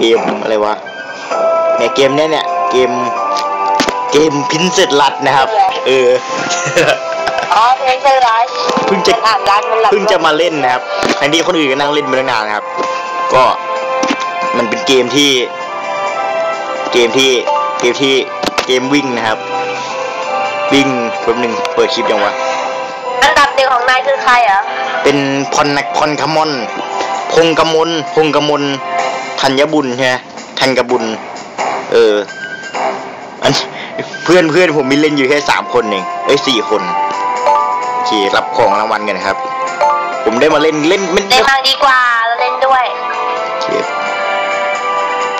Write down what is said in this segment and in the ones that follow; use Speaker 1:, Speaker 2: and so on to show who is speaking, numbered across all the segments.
Speaker 1: เกมอะไรวะเนี่ยเกมเนี้ยเนี่ยเกมเกมพินเซตลัดนะครับ เออ
Speaker 2: อ๋อเพลงเซอร์ไลท์
Speaker 1: เพิ่งจะ
Speaker 2: อ่านร้านมันหลับ
Speaker 1: เพิ่งจะมาเล่นนะครับอันนี้คนอื่นก็นั่งเล่นมาตั้งนานนะครับ ก็มันเป็นเกมที่ เกมที่เกมที่เกมวิ่งนะครับ วิ่งแป๊บหนึ่งเปิดคลิปยังวะ
Speaker 2: อันดับหนึ่งของนายคือใครเหรอ
Speaker 1: เป็นพรนักพรคมอนพงกมลพงกมล ธัญบุญใช่ไหมธัญกบุญ เอออันเพื่อนเพื่อนผมมีเล่นอยู่แค่สามคนเองเอ้ยสี่คนโอเครับของรางวัลกันนะครับ ผมได้มาเล่นเล่นไม่
Speaker 2: เล่นมากดีกว่าเราเล่นด้วย
Speaker 1: เกม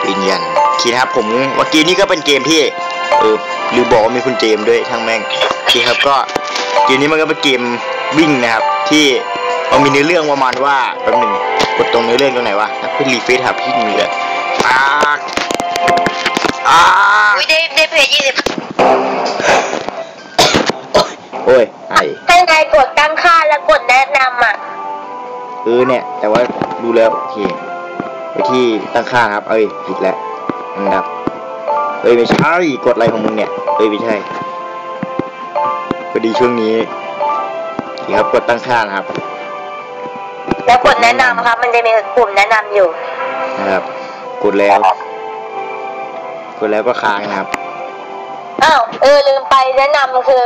Speaker 1: ยืนยันโอเคนะครับผมเมื่อกี้นี้ก็เป็นเกมที่ เออหรือบอกว่ามีคุณเจมส์ด้วยทั้งแม่งโอเคครับก็เกมนี้มันก็เป็นเกมวิ่งนะครับ ที่มันมีเนื้อเรื่องประมาณว่าแป๊บหนึงก ดตรงเนื้อเรื่องตรงไหนวะแล้วเป็นรีเฟซครับพี่มีเลยปากอ่า
Speaker 2: อุ้ยได้ได้เพจยี่สิบ
Speaker 1: โอ้ยไอ
Speaker 2: ให้นายกดตั้งค่าแล้วกดแนะนำอะ
Speaker 1: เออเนี่ย แต่ว่าดูแล้วโอเคไปที่ตั้งค่าครับ เอ้ยผิดแล้วนะครับ เอ้ยไม่ใช่กดอะไรของมึงเนี่ย เอ้ยไม่ใช่พอดีช่วงนี้โอเคครับกดตั้งค่านะครับ
Speaker 2: แล้วกดแนะนำครับ มันจะมีปุ่มแนะนำอยู่
Speaker 1: นะครับกดแล้วกดแล้วก็ค้างนะครับ
Speaker 2: อ้าวเออลืมไปแนะนำคือ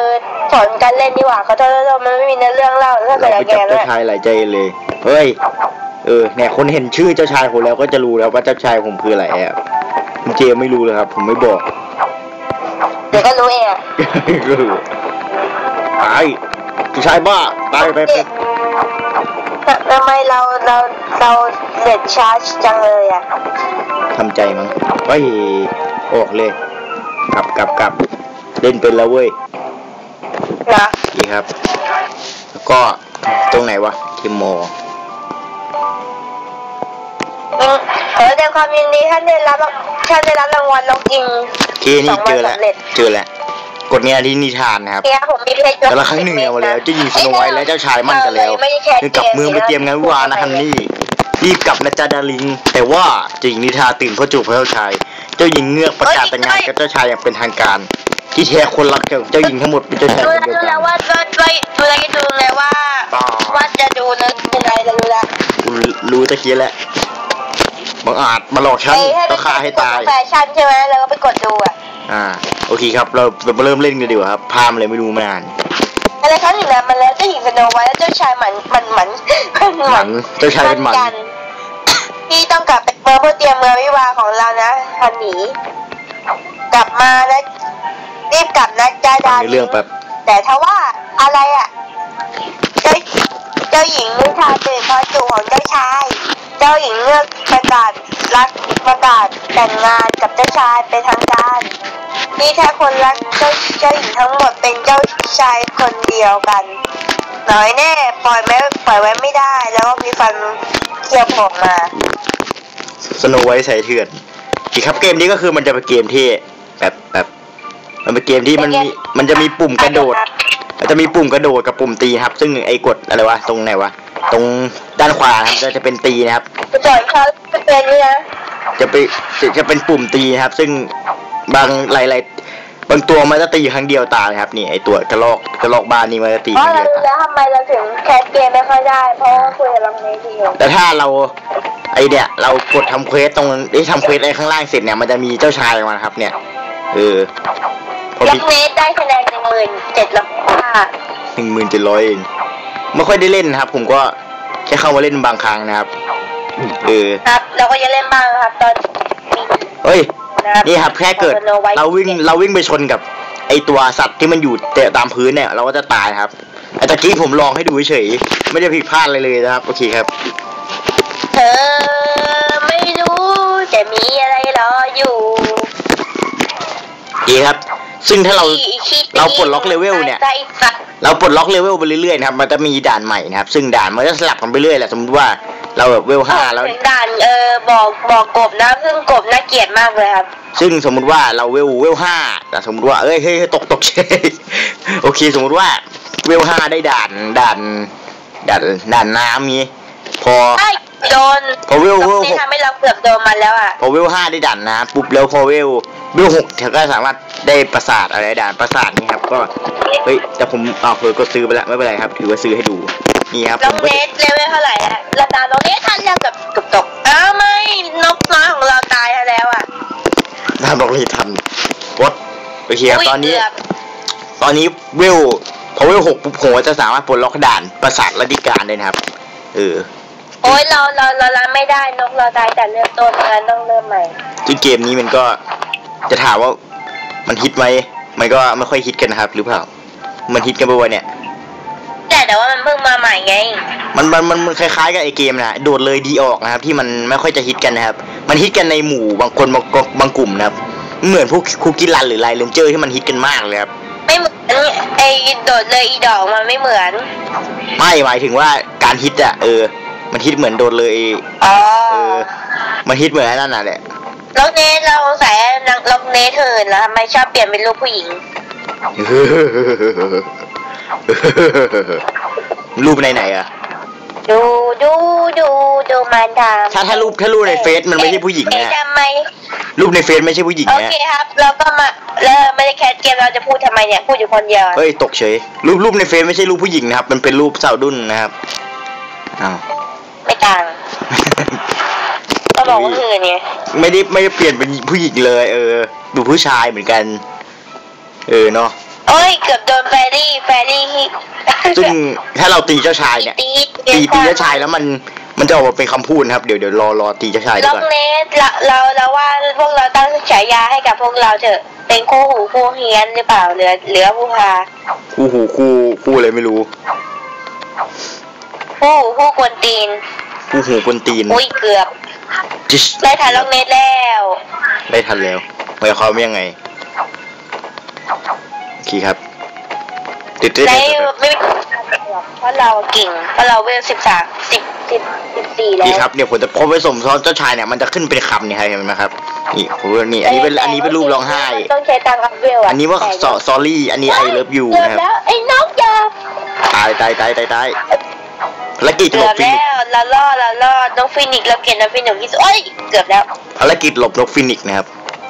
Speaker 2: สอนการเล่นดีกว่าเขาจะเรามันไม่มีเนื้อเรื่องเล่าถ้า
Speaker 1: เรา
Speaker 2: เกิด
Speaker 1: ไป
Speaker 2: แก
Speaker 1: จับ
Speaker 2: แล้
Speaker 1: เจ้าวชายหลายใจเลยเฮ้ยเออเนี่ยคนเห็นชื่อเจ้าชายผมแล้วก็จะรู้แล้วว่าเจ้าชายผมคืออะไรอะคุณเจไม่รู้เลยครับ ผมไม่บอก
Speaker 2: เดี๋ยวก็รู้เองอะ
Speaker 1: ก็รู้ตายเจ้าชายบ้าตายไปไป
Speaker 2: ทำ ไมเราเราเราเด็ดชาร์จจังเลยอะ
Speaker 1: ทำใจมั้งเฮ้ยออกเลยกลับกลับกลับเล่นเป็นแล้วเว้ย
Speaker 2: นะ
Speaker 1: ดีครับ แล้วก็ตรงไหนวะทีมโม
Speaker 2: อืมเออแสดงความยินดีท่านได้รับท่านได้รับรางวัลนกยิง
Speaker 1: เคนี่เจอแล้ว
Speaker 2: สองวันสำเร็จ
Speaker 1: เจอแล้ว กดเนี่ยที่นิทานนะครับ
Speaker 2: เนี่ยผมมีเพชร
Speaker 1: แต่ละครั้งหนึ่งเนี่ยมาแล้วเจะยิงสโนไวท์และเจ้าชายมั่นกันแล้ว
Speaker 2: ไม่ได้แค่
Speaker 1: จึงกลับเมืองไปเตรียมงานวิวาห์นะฮันนี่รีบกลับนะจ๊ะดาริง แต่ว่าเจ้าหญิงนิทราตื่นเพราะจูบพระเจ้าชาย เจ้าหญิงเงือกประกาศแต่งงานกับเจ้าชายอย่างเป็นทางการ ที่แท้คนรักเจ้าหญิงทั้งหมดเป็นเจ้าชาย
Speaker 2: รู้
Speaker 1: คน
Speaker 2: แล้ว
Speaker 1: เดียว
Speaker 2: รู้
Speaker 1: กั
Speaker 2: แล้ว
Speaker 1: น
Speaker 2: ว่าว่าว่ารู้แล้วจะดูไงว่า
Speaker 1: ต่อ
Speaker 2: ว่าจะดูนึกยังไงแล้วรู้แล้ว
Speaker 1: กูรู้ตะกี้แล้ว บังอาจมาหลอกฉัน
Speaker 2: เอ้ยถ้า
Speaker 1: ต้องฆ่าให้ตาย
Speaker 2: แฟชั่นใช่ไหมแล้วก็ไปกดดูอะ
Speaker 1: อ่า โอเคครับ เราเรามาเริ่มเล่นกันดีกว่าครับพามอะไรไม่รู้มานาน
Speaker 2: อะไรครั้งหนึ่งนะมันแล้วเจ้าหญิงสโนไวท์แล้วเจ้าชายหมันหมันหมันห
Speaker 1: หมันเจ้าชายเป็นหมัน
Speaker 2: กัพี่ต้องกลับไปเมืองเพื่อเตรียมเมืองวิวาห์ของเรานะฮันหนีกลับมาแล้วรีบกลับนะจ้าดา
Speaker 1: ในเรื่องแบบ
Speaker 2: แต่ถ้าว่าอะไรอะเจ้าเจ้าหญิงนิทราตื่นเพราะจูบของเจ้าชาย เจ้าหญิงเลือก ประกาศรักประกาศแต่งงานกับเจ้าชายเป็นทางการนี่แท้คนรักเจ้าเจ้าหญิงทั้งหมดเป็นเจ้าชายคนเดียวกันน้อยแน่ปล่อยไม่ปล่อยไว้ไม่ได้ แล้วก็มีฟันเคียบผมมา
Speaker 1: สโนไวท์ใส่เถื่อนโอเคครับเกมนี้ก็คือมันจะเป็นเกมที่แบบแบบมันเป็นเกมที่มันมีมันจะมีปุ่มกระโดดมันจะมีปุ่มกระโดดกับปุ่มตีครับ ซึ่งไอ้กดอะไรวะตรงไหนวะ ตรงด้านขวานะครับจะจะเป็นตีนะครับ
Speaker 2: จะสอนเขาเป็นนี่นะ
Speaker 1: จะไปจะจะเป็นปุ่มตีนะครับ ซึ่งบางหลายๆบางตัวมันจะตีครั้งเดียวตายครับนี่ไอตัวกระลอกกระลอกบ้านนี่มันจะตี
Speaker 2: เพ
Speaker 1: ค
Speaker 2: ราะ
Speaker 1: รั้ง
Speaker 2: เรา
Speaker 1: เดียวตาย
Speaker 2: รู้แล้วทำไมเราถึงแคสเกมไม่ค่อยได้ เพราะว่าคุยกับลังเลทีอยู่
Speaker 1: แต่ถ้าเราไอเนี่ยเรากดทำเควสตรงได้ทำเควสอะไรข้างล่างเสร็จเนี่ยมันจะมีเจ้าชายออกมาครับ เนี่ยเออพอ
Speaker 2: ลั
Speaker 1: พี่
Speaker 2: งเลได้คะแนนหนึ่งหมื่นเจ็ดร้อยห้า
Speaker 1: หนึ่งหมื่นเจ็ดร้อยเอง ไม่ค่อยได้เล่นนะครับ ผมก็แค่เข้ามาเล่นบางครั้งนะครับเออ
Speaker 2: ครับเราก็จะเล่นบ้างครับ ตอน
Speaker 1: เฮ้ย
Speaker 2: นะครับ
Speaker 1: นี่ครับแค่เกิด
Speaker 2: Snow White
Speaker 1: เราวิ่งเราวิ่งไปชนกับ ไอตัวสัตว์ที่มันอยู่เตะตามพื้นเนี่ย เราก็จะตายครับไอตะกี้ผมลองให้ดูเฉยๆไม่ได้ผิดพลาดอะไรเลยนะครับ โอเคครับ
Speaker 2: เธอไม่รู้จะมีอะไรรออยู่
Speaker 1: โอเคครับ ซึ่งถ้าเรา
Speaker 2: ที่คิด
Speaker 1: เราปลดล็อกเลเวลเนี่ย
Speaker 2: ใจสัตว์
Speaker 1: เราปลดล็อกเลเวลไปเรื่อยๆนะครับมันจะมีด่านใหม่นะครับ ซึ่งด่านมันจะสลับกันไปเรื่อยแหละสมมติว่าเราแบบเวลห้าแล้ว
Speaker 2: เหมือนด่านเออบอกบอกกบนะซึ่งกบน่าเกลียดมากเลยครับ
Speaker 1: ซึ่งสมมุติว่าเราเวลเวลห้าแต่สมมติว่าเอ้ยเฮ้ยเฮ้ยตกตกเชยโอเค สมมติว่าเวลห้าได้ด่านด่านด่านด่านน้ำนี้ พอ
Speaker 2: ไอ้โดน
Speaker 1: พอเวล
Speaker 2: น
Speaker 1: เวล
Speaker 2: ก
Speaker 1: ห
Speaker 2: นี่
Speaker 1: ก
Speaker 2: ทำให้เราเกือบโดนมันแล้วอะ
Speaker 1: พอเวลห้าได้ดันนะปุ๊บแล้วพอเวลเวลหกเธอก็สามารถได้ประสาทอะไรด่านประสาทนี่ครับก็เฮ้ยแต่ผมอ้าวเผลอกดซื้อไปแล้วไม่เป็นไรครับ ถือว่าซื้อให้ดูนี่ครับ
Speaker 2: น้
Speaker 1: ผ
Speaker 2: อง
Speaker 1: มก็
Speaker 2: เนสเลเวลเท่าไหร่อะระดับน้องเนสทันแล้วกับตกตกอ้าวไม่นกน้อยของเราตายแล้วอะ
Speaker 1: น่าบอกเลยทันวดโอเคครับ
Speaker 2: ย
Speaker 1: ตอนนี้
Speaker 2: เกืบ
Speaker 1: ตอนนี้เวลพอเวลหกปุ๊บผมก็จะสามารถปลดล็อกด่านประสาทระดิการได้นะครับ เออ
Speaker 2: โอ้ยเราเราเรารับไม่ได้นกเราตายแต่เริ่มต้นงั้นต้องเริ่มใหม่
Speaker 1: ซึ่งเกมนี้มันก็จะถามว่ามันฮิตไหม มันก็ไม่ค่อยฮิตกันนะครับ หรือเปล่า มันฮิตกันปะวะเนี่ย
Speaker 2: แต่แต่ว่ามันเพิ่งมาใหม่ไง
Speaker 1: มันมันมันมันคล้ายๆกับไอเกมนะโดดเลยดีออกนะครับ ที่มันไม่ค่อยจะฮิตกันนะครับ มันฮิตกันในหมู่บางคนบางบางกลุ่มนะครับ เหมือนพวกคุกกี้รันหรือไลเลนเจอร์ที่มันฮิตกันมากเลยครับ
Speaker 2: ไม่เหมือนไอ้โดดเลยอีดอกมันไม่เหมือน
Speaker 1: ไม่หมายถึงว่าการฮิตอะเออ มันฮิตเหมือนโดดเลย
Speaker 2: อ๋อ
Speaker 1: เออ มันฮิตเหมือนไอ้นั่นน่ะแหละ
Speaker 2: น้องเนสเราใส่นังน้องเนสเถินแล้วทำไมชอบเปลี่ยนเป็นรูปผู้หญิง
Speaker 1: รูปไหนไหนๆอะ
Speaker 2: ดูดูดูดูมันทำ
Speaker 1: ถ้าถ้ารูปถ้ารูปในเฟซมันไม่ใช่ผู้หญิง
Speaker 2: เอ๊ะ
Speaker 1: นะ
Speaker 2: ทำไม
Speaker 1: รูปในเฟซไม่ใช่ผู้หญิง
Speaker 2: โอ
Speaker 1: นะ
Speaker 2: เคครับ เราก็มาแล้วไม่ได้แคสเกมเราจะพูดทำไมเนี่ย พูดอยู่คนเดียวอะ
Speaker 1: เฮ้ยตกเฉย รูปรูปในเฟซไม่ใช่รูปผู้หญิงนะครับ มันเป็นรูปสาวดุนนะครับอ้าว
Speaker 2: ไม่ต่างก็บอกว่าอื่นไง
Speaker 1: ไม่ได้ไม่ได้เปลี่ยนเป็นผู้หญิงเลย เออ ดูผู้ชายเหมือนกัน เออเนาะ
Speaker 2: โอ้ยเกือบโดนแฟรี่แฟรี่ที่
Speaker 1: ซึ่งถ้าเราตีเจ้าชายเนี่ย
Speaker 2: ตี
Speaker 1: ตีตีเจ้าชายแล้วมันมันจะออกมาเป็นคำพูดนะครับเดี๋ยวเดี๋ยวรอรอตีเจ้าชายดี
Speaker 2: ล็อก
Speaker 1: ก่อน
Speaker 2: เนสเราเราเราว่าพวกเราตั้งฉายาให้กับพวกเราเถอะ เป็นคู่หูคู่เฮียนหรือเปล่าเหลือเหลือผู้พา
Speaker 1: คู่หูคู่คู่อะไรไม่รู้
Speaker 2: คู่หูคู่กวนตีน
Speaker 1: คู่หูกวนตีน
Speaker 2: อุ้ยเกือบ
Speaker 1: จิช
Speaker 2: ได้ทันล็อกเนสแล้ว
Speaker 1: ได้ทันแล้วหมายความว่ายังไงโอเคครับติดติด
Speaker 2: ได้
Speaker 1: ติด
Speaker 2: ไม่เพราะเราเก่งเพราะเราเวลสิบสามสิบสิบสิบสี่แล้ว
Speaker 1: นี่ครับเดี๋ยวผมจะพอไปสมทบเจ้าชายเนี่ยมันจะขึ้นเป็นคำเนี่ยครับเห็นไหมครับนี่ผมว่านี่อันนี้เป็นอันนี้เป็นรูปร้องไห้
Speaker 2: ต้องใช้ตังค์อัพเวลอะ
Speaker 1: อันนี้ว่าซอซอรี่อันนี้ไอเลิฟยู
Speaker 2: เกือบ
Speaker 1: นะครับ
Speaker 2: แล้วไอ้น้องยา
Speaker 1: ตายตายตายตายตาย ภารกิจ
Speaker 2: เกื
Speaker 1: หล
Speaker 2: อ
Speaker 1: บบฟินิ
Speaker 2: แล้
Speaker 1: กซ์
Speaker 2: วเรารอดเรารอดน้องฟินิกซ์เราเก่งน้องฟินิกซ์ที่สุดโอ้ยเกือบแล้ว
Speaker 1: ภารกิจหลบนกฟินิกซ์นะครับ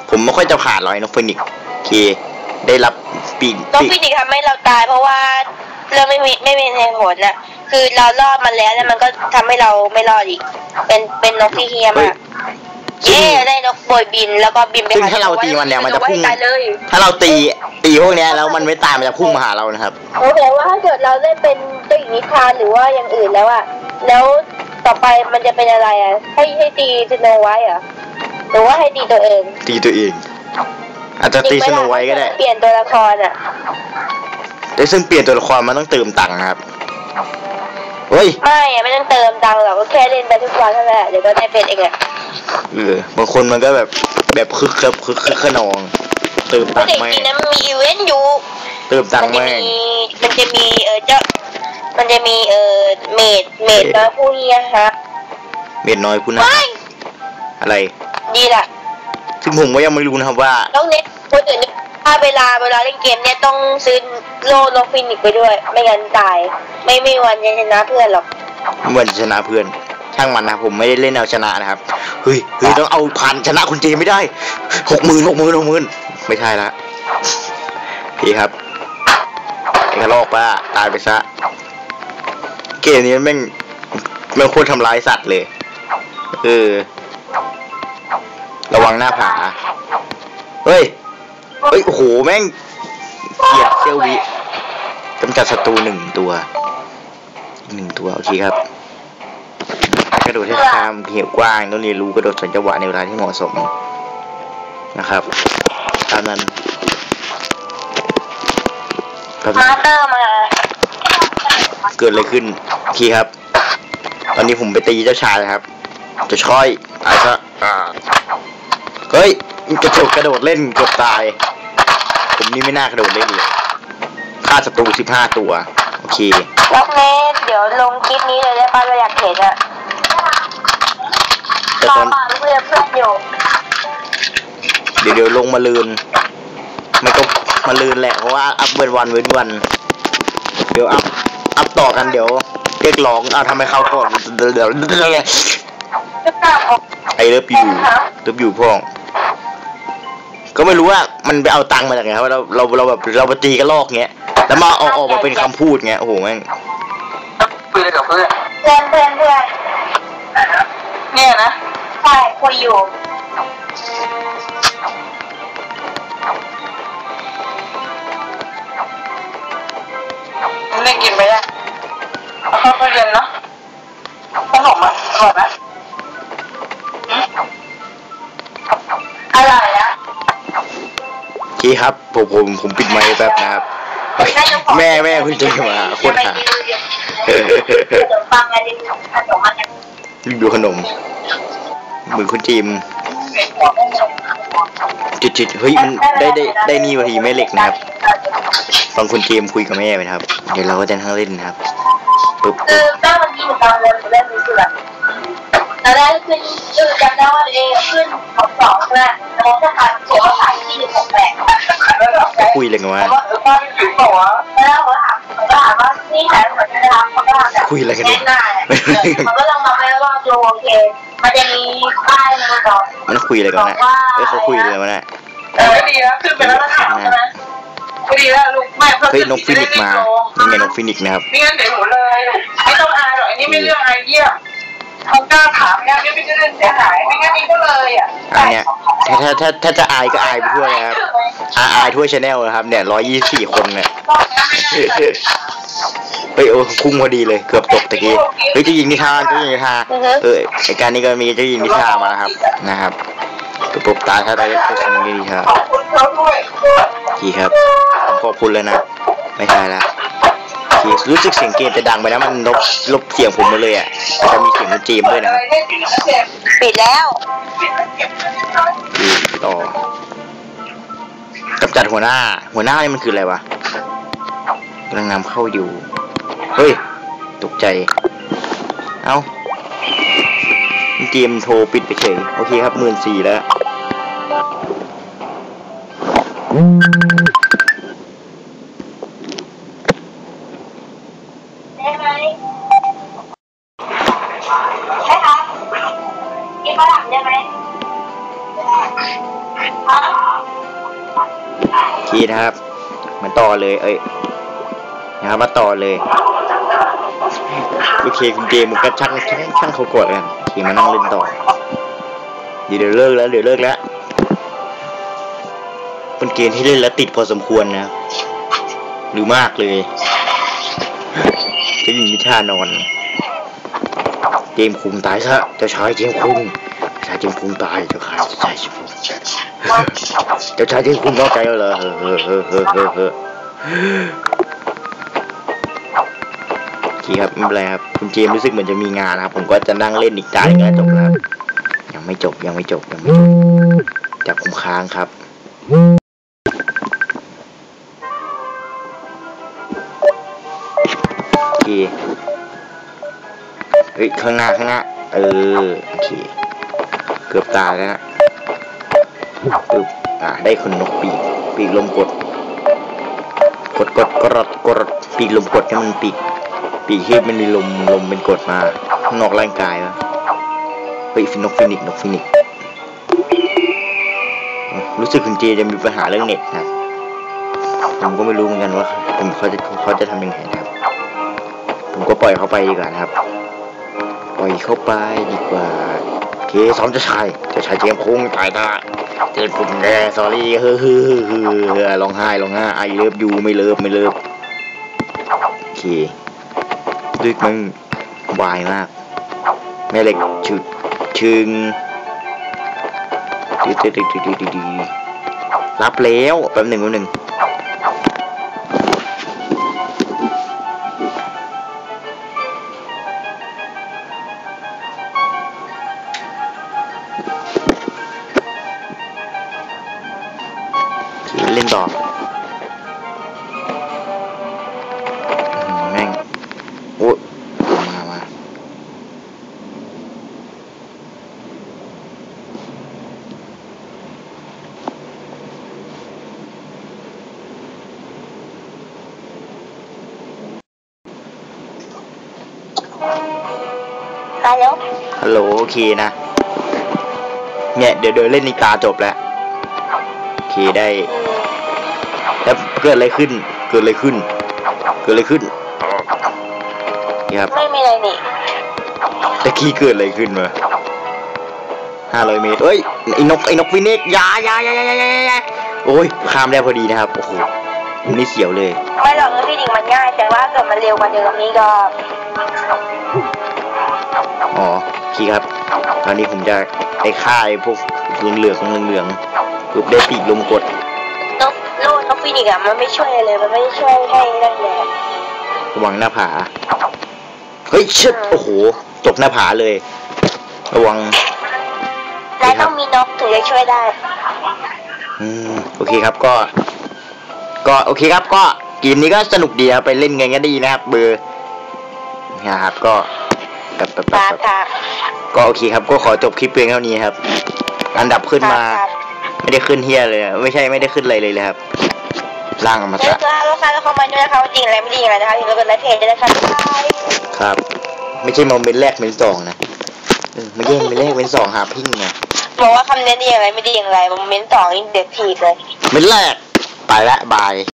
Speaker 1: ผมไม่ค่อยจะผ่านหรอกไอ้นกฟินิกซ์โอเค ได้รับปีก
Speaker 2: น้อง
Speaker 1: ปีก
Speaker 2: ฟินิกซ์ทำให้เราตายเพราะว่าเราไม่มีไม่มีเหตุผลน่ะ คือเรารอดมันแล้วแล้วมันก็ทำให้เราไม่รอดอีก เป็นเป็นนกที่เฮี้ย
Speaker 1: เฮ้ย
Speaker 2: มาก เย้ได้นกโบยบินแล้วก็บินไป
Speaker 1: ซึ่งถ้าเราตีมันเนี่ยมันจะพุ่ง
Speaker 2: ตายเลย
Speaker 1: ถ้าเราตีตีพวกเนี้ยแล้วมันไม่ตายมันจะพุ่งมาหาเรานะครับ
Speaker 2: โอเคว่าถ้าเกิดเราได้เป็นเจ้าหญิงนิทานหรือว่าอย่างอื่นแล้วอะแล้วต่อไปมันจะเป็นอะไรอะให้ให้ตีสโนไว้เหรอหรือว่าให้ตีตัวเอง
Speaker 1: ตีตัวเอง อาจจะตีสโนไว้ก็ได้
Speaker 2: เปลี่ยนตัวละครอะ
Speaker 1: แต่ซึ่งเปลี่ยนตัวละครมันต้องเติมตังค์นะครับเฮ้ย
Speaker 2: ไม่อะไม่ต้องเติมตังค์หรอกก็แค่เล่นไปทุกวันเท่านั้นแหละเดี๋ยวก็ได้เป็นเองอะ
Speaker 1: เออบางคนมันก็แบบแบบคึกครับคึกคึกขนองเติม
Speaker 2: เพ
Speaker 1: ตั
Speaker 2: ราะ
Speaker 1: ง
Speaker 2: เด็ก
Speaker 1: ค์แม่
Speaker 2: จริ
Speaker 1: ง
Speaker 2: งนะมันมีอีเวนต์อยู่
Speaker 1: เติมตัง
Speaker 2: มั
Speaker 1: ค์
Speaker 2: จะ
Speaker 1: แม่ง
Speaker 2: มี มันจะมี เออเจ้า มันจะมีเออเมดเมดแล้วผู้เฮียฮะ
Speaker 1: เมียน้อยคุณนะ
Speaker 2: ว้าย
Speaker 1: อะไร
Speaker 2: ดีล่ะ
Speaker 1: ซึ่งผมก็ยังไม่รู้นะครับว่า
Speaker 2: ต้องเน็ตคนอื่นนี่ถ้าเวลาเวลาเล่นเกมเนี่ยต้องซื้อโล่นกฟินิกซ์ไปด้วย ไม่งั้นตาย ไม่มีวันจะชนะเพื่อนหรอก
Speaker 1: เหมือนจะชนะเพื่อน ช่างมันนะผมไม่ได้เล่นเอาชนะนะครับเฮ้ยเฮ้ยต้องเอาพันชนะคุณเจไม่ได้หกหมื่นหกหมื่นหกหมื่นไม่ใช่ละพี่ครับไอ้กระลอกป้าตายไปซะเกมนี้แม่งแม่งโคตรทำร้ายสัตว์เลยเออระวังหน้าผาเฮ้ยเฮ้ยโอ้โหแม่งเกลียดเซลวิกำจัดศัตรูหนึ่งตัวหนึ่งตัว โอเคครับ กระโดดให้ข้ามเหี่ยวกว้างต้องเรียนรู้กระโดดสวนจังหวะในเวลาที่เหมาะสมนะครับตามนั้น
Speaker 2: มาเตอร์มา
Speaker 1: เกิดอะไรขึ้นโอเคครับ ตอนนี้ผมไปตีเจ้าชายครับ จะช่อยตายซะอ่าเฮ้ยกระโดดกระโดดเล่นเกือบตาย ผมนี่ไม่น่ากระโดดเล่นเลยฆ่าศัตรูสิบห้าตัว โอเค
Speaker 2: ล็อกเนสเดี๋ยวลงคลิปนี้เลยได้ป่ะเราอยากเห็นอะ
Speaker 1: แต่
Speaker 2: รอ
Speaker 1: ตอน
Speaker 2: มาเพื่อนเพื่อนอยู่
Speaker 1: เดี๋ยวเดี๋ยวลงมาลืนไม่ก็มาลืนแหละเพราะว่าอัพเว้นวันเว้นวัน เดี๋ยวอัพอัพต่อกันเดี๋ยวเรียกร้องเอาทำไมเขาก่อนเดี๋ยวเดี๋ยวเดี๋ยว
Speaker 2: จะกล้าออก
Speaker 1: ไอเลิฟอยู่เลิฟอยู่พ่องก็ไม่รู้ว่ามันไปเอาตังค์มาจากไหนครับเราเราเราแบบเราไปตีกระลอกเงี้ยแล้วมาเอาออกมาเป็นคำพูดเงี้ยโอ้โหแม่ง
Speaker 3: คุยอะไรกับเพื่อน
Speaker 2: เพื่อนเพื่อนเพื่อน
Speaker 3: เนี่ยนะ
Speaker 2: ใช่ คุยอยู่
Speaker 3: นได้กินไหมอะเอาเข้าไปเรียนเนาะขนมอะอร่อยไหม
Speaker 2: อร่อยนะ
Speaker 1: พี่ครับผมผมผมปิดไมค์แป๊บนะครับ แม่แม่เพิ่งจะมาคตรหา
Speaker 2: เดี๋ยวฟังอะไรขนมมัน
Speaker 1: รีวิวขนม เหมือนคุณจิมจุดจุดๆเฮ้ยมันได้ได้ได้นี่วันทีแม่เหล็กนะครับฟังคุณเกมคุยกับแม่ไปนะครับ เดี๋ยวเราก็จะนั่งเล่นนะครับปึ๊บ
Speaker 2: คื
Speaker 1: ปึ๊
Speaker 2: อบก็วันนี้หนูกังวลเรื่องนี้คือแบบตอนแรกขึ้นคือจำได้ว่าเอขึ้นของสองแรกแล้วก็ขาดเสียว่าขายที่หนึ่งของแปด
Speaker 1: คุยอะไรกันวะ
Speaker 3: ว่าเออป้าไม่ถึงเปล่าวะ
Speaker 2: แล้วเขาถามเขาถามว่านี่ขายเหมือนกันนะครับเขาก็ถามแบบ
Speaker 1: คุยอะไรกัน
Speaker 2: แน่
Speaker 1: เนี่ย
Speaker 2: นหน้ามันก็ลองมาให้ว่าดูโอเคมันจะมีป้ายมาบอก
Speaker 1: มันคุยอะไรกันวะเนี่ยเอ้ยเขาคุยอะไรกันวะเนี่ย
Speaker 3: เออดีแล้วขึ้นไปแล้วก็ถามใช่ไหมก็ดีแล้วลูกไม่เพิ่ม
Speaker 1: เฮ้ยนกฟินิกซ์มานี่ไงนกฟินิกซ์นะครับ
Speaker 3: ไม่งั้นเดี๋ยวหนูเลย ไม่ต้องอายหรอกอันนี้ไม่เรื่องอายเยี่ยม เขากล้าถามเนี่ยไม่ใช่เรื่องเสียหายไม่งั้นนี่ก็เลยอะ
Speaker 1: อันเนี้ยถ้าถ้าถ้าถ้าจะอายก็อายไปทั่วเลยครับอาอายทั่วชาแนลนะครับเนี่ยร้อยยี่สี่คนเนี่ยเฮ้ยโอ้คุ้งพอดีเลยเกือบตกตะกี้เฮ้ยเจะยิงนิทานเจะยิงนิทานเออไอการนี้ก็มีเจะยิงนิทานมาแล้วครับนะครับปุ๊บปุ๊บตาถ้าได้ก็คงยิงนิทาน
Speaker 3: ขอบคุณเขาด้วย
Speaker 1: ทีครับผมขอบคุณเลยนะไม่ใช่ละที รู้สึกเสียงเกมจะดังไปนะมันลบลบเสียงผมมาเลยอะแต่จะมีเสียงคุณเจมส์ด้วยนะครับ
Speaker 2: ปิดแล้ว
Speaker 1: ทีต่อกำจัดหัวหน้า หัวหน้านี่มันคืออะไรวะกำลังนำเข้าอยู่ เฮ้ย ตกใจ เอ้าเกมโทรปิดไปเฉย โอเคครับหมื่นสี่แล้ว เลย เอ้ยนะครับมาต่อเลยโอเคคุณเจมมันก็ช่างช่างช่างเขากดกันทีมานั่งเล่นต่อเดี๋ยวเดี๋ยวเลิกแล้วเดี๋ยวเลิกแล้วเป็นเกมที่เล่นแล้วติดพอสมควรนะหรือมากเลยจะยิงนิทานอนเจมคุงตายซะจ้าชายเจมคุงเจ้าชายเจมคุงตายเจ้าชายเจ้าชายเจมคุงเจ้าชายเจมคุงนอกใจแล้วเหรอเฮ้ออเฮ้อเฮ้อเฮ้อเฮ้อ โอเคครับไม่เป็นไรครับคุณเจมรู้สึกเหมือนจะมีงานนะครับ ผมก็จะนั่งเล่นอีกตาหนึงจบแล้วยังไม่จบยังไม่จบยังไม่จบจับคุมค้างครับโอเคเฮ้ยข้างหน้าข้างหน้าเออโอเคเกือบตายแล้วนะปึ๊บอ่าได้คนนกปีกปีกลมกด กดกดกรดกรดปีกลมกดให้มันปีกปีกที่มันมีลมลมเป็นกดมานอกร่างกายวะเฮ้ยฟินกฟินิกนกฟินิกรู้สึกคุณเจจะมีปัญหาเรื่องเน็ตนะผมก็ไม่รู้เหมือนกันว่าผมเขาจะเขาจะทำยังไงนะครับ ผมก็ปล่อยเขาไปดีกว่านะครับ ปล่อยเขาไปดีกว่าโอเคซ้อมจะชายจะชายเจมส์คงตายได้ เจอผมแดงสอรี่เฮ้อเฮ้อเฮ้อเฮ้อร้องไห้ร้องไห้ไอเลิฟยูไม่เลิฟไม่เลิฟโอเคดึกมันวายมากแม่เหล็กชุดชึงดีดีดีดีดีรับแล้วแป๊บหนึ่งแป๊บหนึ่ง ฮัลโหลโอเคนะ เนี่ยเดี๋ยวเดินเล่นนิตาจบแล้วโอเคได้ แล้วเกิดอะไรขึ้น เกิดอะไรขึ้น เกิดอะไรขึ้นนี่ครับ
Speaker 2: ไม่มีอะไรนี่
Speaker 1: ตะกี้เกิดอะไรขึ้นวะห้าร้อยเมตรเอ้ยไอ้นกไอ้นกฟินิกซ์อยาอยาอยาอยาอยาอยาโอ้ยข้ามได้พอดีนะครับโอ้โหนี่เสียวเลย
Speaker 2: ไม่หรอกเรื่องพี่ดิงมันง่าย แต่ว่าเกิดมันเร็วกว่าเดิมนี่ก็
Speaker 1: อ๋อโอเคครับตอนนี้ผมจะไปฆ่าไอ้พวกเหลืองๆเหลืองๆปุ๊บได้ปีกลมกด
Speaker 2: นกโลนกฟินิกซ์อะมันไม่ช่วยเลย มันไม่ได้ช่วยให้นั่นเลย
Speaker 1: ระวังหน้าผา เฮ้ยชิดโอ้โหตกหน้าผาเลย ระวัง
Speaker 2: นายต้องมีนกถึงจะช่วยได้
Speaker 1: อืมโอเคครับก็ ก็โอเคครับก็เกมนี้ก็สนุกดีครับไปเล่นกันก็ดีนะครับ เบอร์นะครับก็ แบบแบบ
Speaker 2: ค
Speaker 1: แบ
Speaker 2: รับบครับ
Speaker 1: ก็โอเคครับ ก็ขอจบคลิปเพียงเท่านี้ครับ อันดับขึ้นมา
Speaker 2: ครับ
Speaker 1: ไม่ได้ขึ้นเฮียเลยอะไม่ใช่ไม่ได้ขึ้นอะไรเลยเลยครับร่างอม
Speaker 2: เดี๋ยว
Speaker 1: ตะ
Speaker 2: ก็ลูกค้าแล้วเข้ามาด้วยนะคะว่าจริงอะไรไม่ดีอะไรนะคะอย่าลืมกดไลค์เพจด้วยนะคะบ๊ายบาย
Speaker 1: ครับ ไม่ใช่โมเมนต์แรกเมนต์สองนะเออไม่แย่งเมนต์แรกเมนต์สองหาพิงนะ
Speaker 2: บอกว่าคำนี้ดีอย่างไรไม่ดีอย่างไรโมเมนต์สองนี่เด็ดพีกเลย
Speaker 1: เมนต์แรกไปละบาย